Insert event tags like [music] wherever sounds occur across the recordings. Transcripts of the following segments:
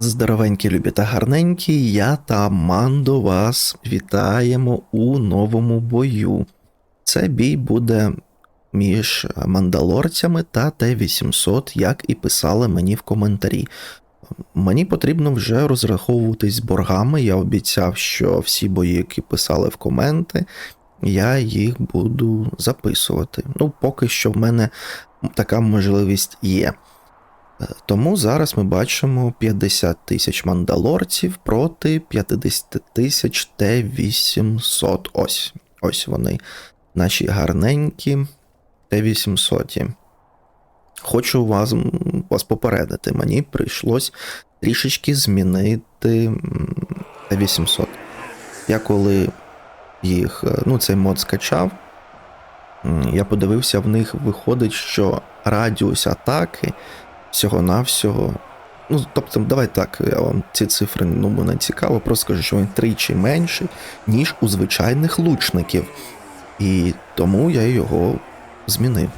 Здоровенькі, любі та гарненькі, я та Мандо вас вітаємо у новому бою. Це бій буде між мандалорцями та Т-800, як і писали мені в коментарі. Мені потрібно вже розраховуватись з боргами. Я обіцяв, що всі бої, які писали в коменти, я їх буду записувати. Ну, поки що в мене така можливість є. Е, Тому зараз ми бачимо 50 тисяч мандалорців проти 50 тисяч Т-800. Ось ось вони, наші гарненькі Т-800. Хочу вас, вас попередити, мені прийшлось трішечки змінити Т-800. Я коли їх, е, ну, цей мод скачав, я подивився, в них виходить, що радіус атаки всього-навсього. Ну, тобто, давай так, я вам ці цифри ну, мене цікаво, просто скажу, що він тричі менший, ніж у звичайних лучників. І тому я його змінив.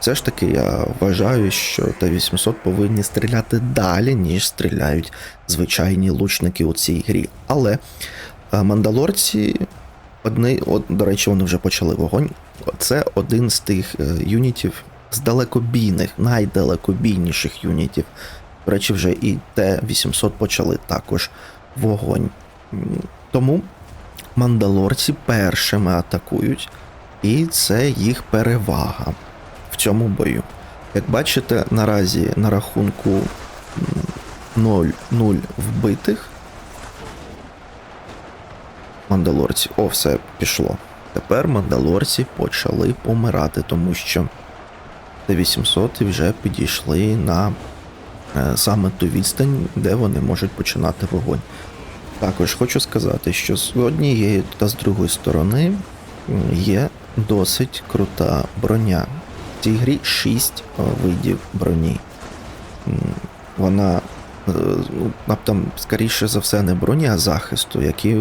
Все ж таки, я вважаю, що Т-800 повинні стріляти далі, ніж стріляють звичайні лучники у цій грі. Але е, мандалорці, одні, от, до речі, вони вже почали вогонь. Це один з тих е, юнітів з далекобійних, найдалекобійніших юнітів. До речі, вже і Т-800 почали також вогонь. Тому мандалорці першими атакують, і це їх перевага в цьому бою. Як бачите, наразі на рахунку м, 0-0 вбитих мандалорці. О, все пішло. Тепер мандалорці почали помирати, тому що Т-800 вже підійшли на е, саме ту відстань, де вони можуть починати вогонь. Також хочу сказати, що з однієї та з другої сторони є досить крута броня. В цій грі 6 видів броні. Вона е, ну, там, скоріше за все, не броні, а захисту, які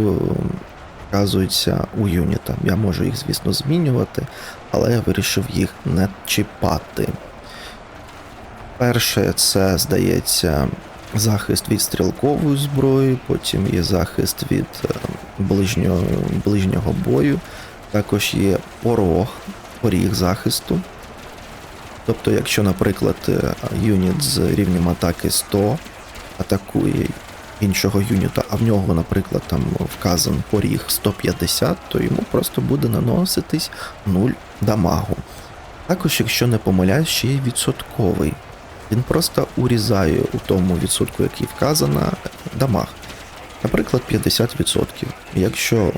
вказуються у юніта. Я можу їх, звісно, змінювати, але я вирішив їх не чіпати. Перше, це, здається, захист від стрілкової зброї, потім є захист від е, ближнього, ближнього бою, також є порог, поріг захисту. Тобто, якщо, наприклад, е, юніт з рівнем атаки 100 атакує іншого юніта, а в нього, наприклад, там вказан поріг 150, то йому просто буде наноситись 0 дамагу. Також, якщо не помиляюсь, ще є відсотковий. Він просто урізає у тому відсотку, який вказано, дамаг. Наприклад, 50%. Якщо е,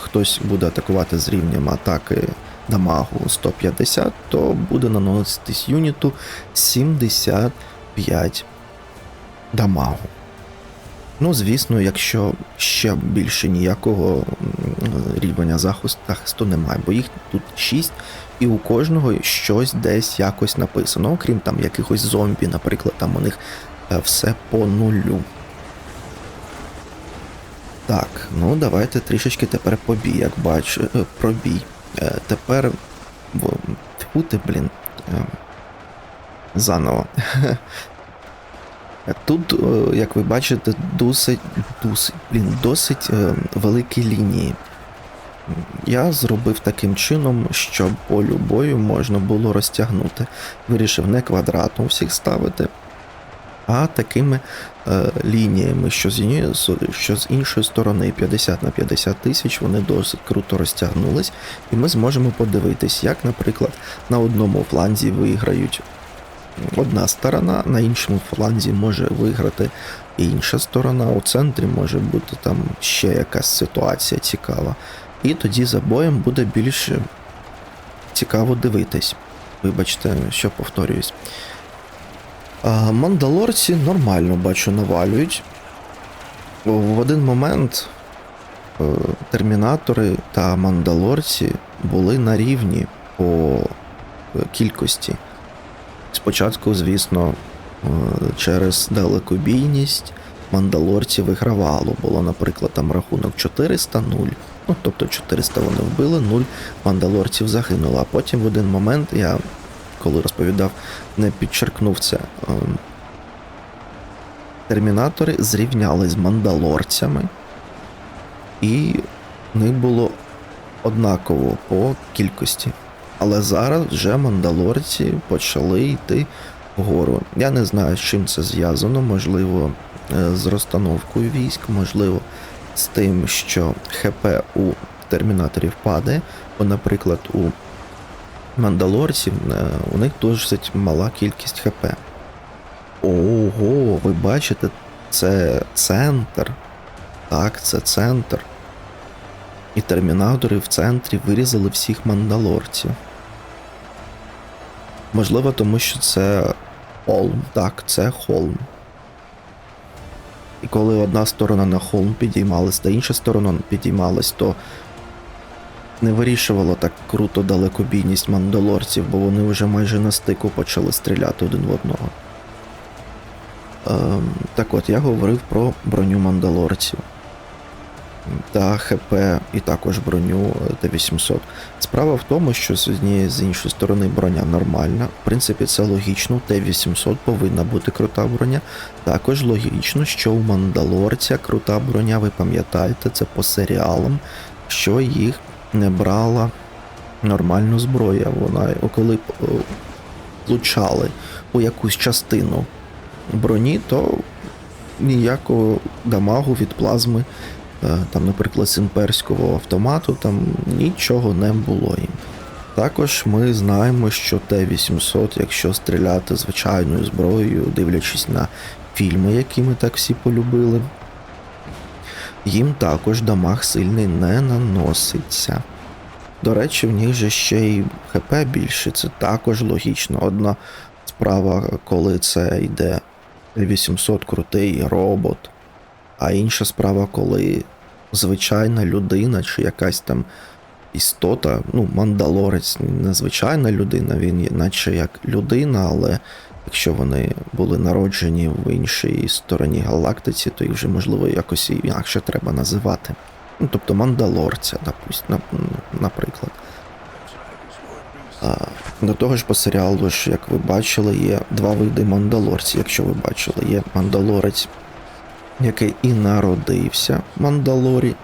хтось буде атакувати з рівнем атаки дамагу 150, то буде наноситись юніту 75 дамагу. Ну, звісно, якщо ще більше ніякого рівня захисту, немає, бо їх тут 6, і у кожного щось десь якось написано, окрім там якихось зомбі, наприклад, там у них е, все по нулю. Так, ну давайте трішечки тепер побій, як бачу, е, пробій. Е, Тепер. ти, блін. Заново. [laughs] Тут, е, як ви бачите, досить, досить, блін, досить е, великі лінії. Я зробив таким чином, щоб полю бою можна було розтягнути. Вирішив не квадратно всіх ставити, а такими е, лініями, що з- що з іншої сторони 50 на 50 тисяч, вони досить круто розтягнулись, і ми зможемо подивитись, як, наприклад, на одному фланзі виграють одна сторона, на іншому фланзі може виграти інша сторона, у центрі може бути там ще якась ситуація цікава. І тоді за боєм буде більш цікаво дивитись. Вибачте, що повторююсь. А, мандалорці нормально бачу навалюють. В один момент е, термінатори та мандалорці були на рівні по кількості. Спочатку, звісно, е, через далекобійність мандалорці вигравало. Було, наприклад, там рахунок 400-0. Ну, тобто 400 вони вбили, 0 мандалорців загинуло. А потім в один момент я, коли розповідав, не підчеркнув це. ем, термінатори зрівняли з мандалорцями, і в них було однаково по кількості. Але зараз вже мандалорці почали йти вгору. Я не знаю, з чим це зв'язано, можливо, е, з розстановкою військ, можливо, з тим, що ХП у термінаторів падає, бо, наприклад, у мандалорців е, у них досить мала кількість ХП. Ого, ви бачите, це центр. Так, це центр. І термінатори в центрі вирізали всіх мандалорців. Можливо, тому що це холм. Так, це холм. І коли одна сторона на холм підіймалась, та інша сторона підіймалась, то не вирішувало так круто далекобійність мандалорців, бо вони вже майже на стику почали стріляти один в одного. Ем, так от, я говорив про броню мандалорців та ХП і також броню е, Т-800. Справа в тому, що з однієї з іншої сторони броня нормальна. В принципі, це логічно. Т-800 повинна бути крута броня. Також логічно, що у Мандалорця крута броня, ви пам'ятаєте, це по серіалам, що їх не брала нормальну зброю. Вона коли е, влучали у якусь частину броні, то ніякого дамагу від плазми е, там, наприклад, з імперського автомату, там нічого не було їм. Також ми знаємо, що Т-800, якщо стріляти звичайною зброєю, дивлячись на фільми, які ми так всі полюбили, їм також дамаг сильний не наноситься. До речі, в них же ще й ХП більше, це також логічно. Одна справа, коли це йде 800 крутий робот, а інша справа, коли звичайна людина чи якась там істота, ну, мандалорець, не звичайна людина, він наче як людина, але якщо вони були народжені в іншій стороні галактиці, то їх вже можливо якось інакше треба називати. Ну, тобто мандалорця, допусть, на- наприклад. А, до того ж, по серіалу, ж, як ви бачили, є два види мандалорців. Якщо ви бачили, є мандалорець, який і народився в Мандалорі,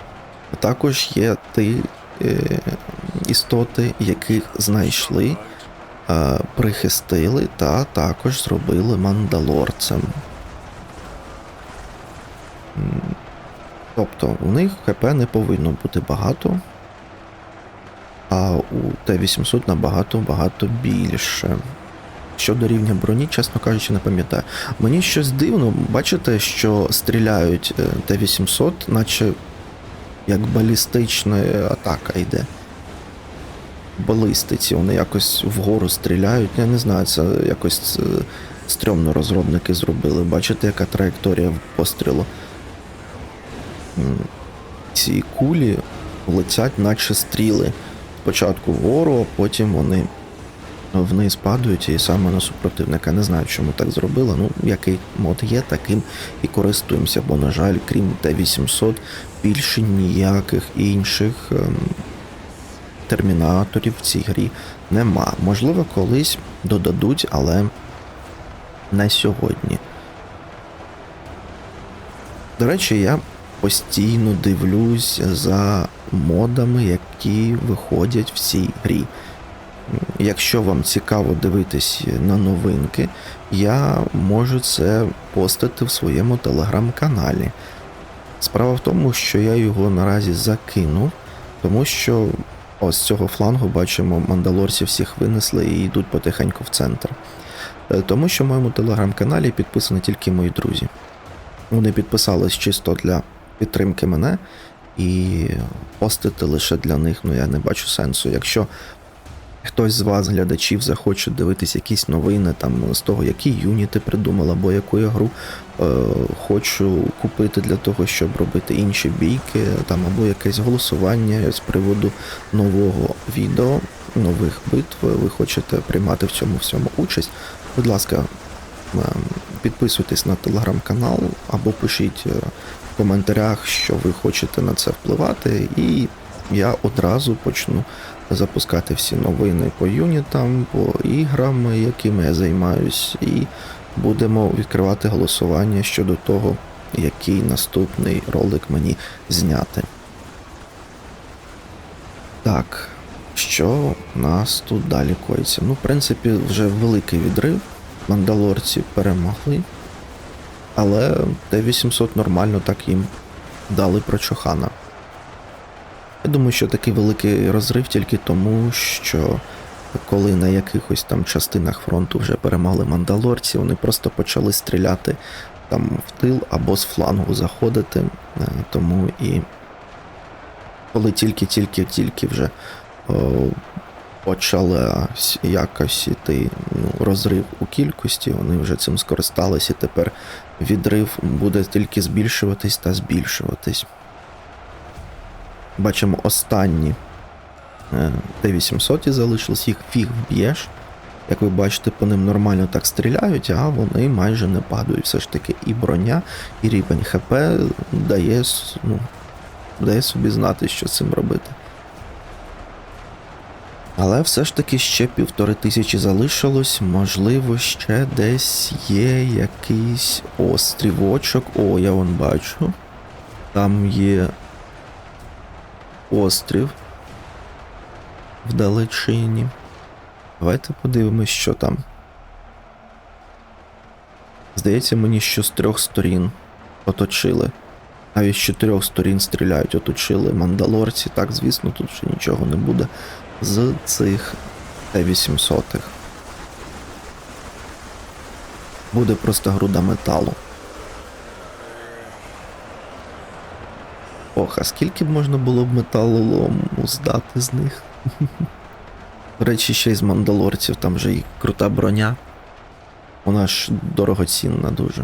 а також є ті е, істоти, яких знайшли, е, прихистили та також зробили мандалорцем. Тобто у них ХП не повинно бути багато, а у Т-800 набагато багато більше. Щодо рівня броні, чесно кажучи, не пам'ятаю. Мені щось дивно, бачите, що стріляють е, Т-800, наче як балістична атака йде. Балістиці, вони якось вгору стріляють. Я не знаю, це якось е, стрьомно розробники зробили. Бачите, яка траєкторія пострілу. Ці кулі летять, наче стріли. Спочатку вгору, а потім вони вниз падають і саме на супротивника. Не знаю, чому так зробили. Ну, який мод є, таким і користуємося, бо, на жаль, крім Т-800, більше ніяких інших ем, термінаторів в цій грі нема. Можливо, колись додадуть, але не сьогодні. До речі, я постійно дивлюсь за модами, які виходять в цій грі. Якщо вам цікаво дивитись на новинки, я можу це постити в своєму телеграм-каналі. Справа в тому, що я його наразі закинув, тому що ось з цього флангу бачимо, мандалорці всіх винесли і йдуть потихеньку в центр. Е, Тому що в моєму телеграм-каналі підписані тільки мої друзі. Вони підписались чисто для підтримки мене і постити лише для них, ну я не бачу сенсу. Якщо хтось з вас, глядачів, захоче дивитись якісь новини там з того, які юніти придумали, або яку я гру е, хочу купити для того, щоб робити інші бійки, там або якесь голосування з приводу нового відео, нових битв. Ви хочете приймати в цьому всьому участь. Будь ласка, ем, підписуйтесь на телеграм-канал або пишіть е, в коментарях, що ви хочете на це впливати, і я одразу почну запускати всі новини по юнітам, по іграм, якими я займаюсь, і будемо відкривати голосування щодо того, який наступний ролик мені зняти. Так, що нас тут далі коїться? Ну, в принципі, вже великий відрив. Мандалорці перемогли. Але Т-800 нормально так їм дали прочохана. Я думаю, що такий великий розрив тільки тому, що коли на якихось там частинах фронту вже перемогли мандалорці, вони просто почали стріляти там в тил або з флангу заходити. Е, Тому і коли тільки-тільки-тільки вже о, почала якось іти ну, розрив у кількості, вони вже цим скористалися, і тепер відрив буде тільки збільшуватись та збільшуватись. Бачимо останні е, Т-800 залишилось, їх фіг вб'єш. Як ви бачите, по ним нормально так стріляють, а вони майже не падають. Все ж таки і броня, і рівень ХП дає, ну, дає собі знати, що з цим робити. Але все ж таки ще півтори тисячі залишилось, можливо, ще десь є якийсь острівочок. О, я вон бачу. Там є острів вдалечині. Давайте подивимось, що там. Здається мені, що з трьох сторін оточили. Навіть з чотирьох сторін стріляють, оточили мандалорці. Так, звісно, тут вже нічого не буде з цих Т-800. Буде просто груда металу. Ох, а скільки б можна було б металолому здати з них? До речі, ще й з мандалорців, там же і крута броня. Вона ж дорогоцінна дуже.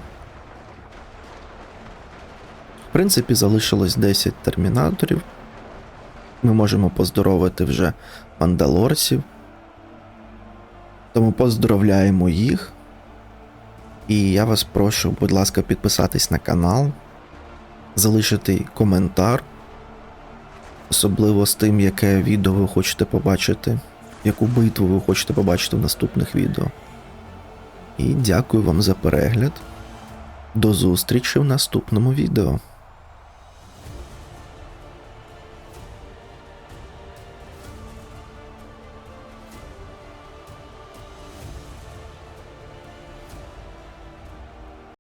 В принципі, залишилось 10 термінаторів. Ми можемо поздоровити вже мандалорців. Тому поздоровляємо їх. І я вас прошу, будь ласка, підписатись на канал, залишити коментар, особливо з тим, яке відео ви хочете побачити, яку битву ви хочете побачити в наступних відео. І дякую вам за перегляд. До зустрічі в наступному відео.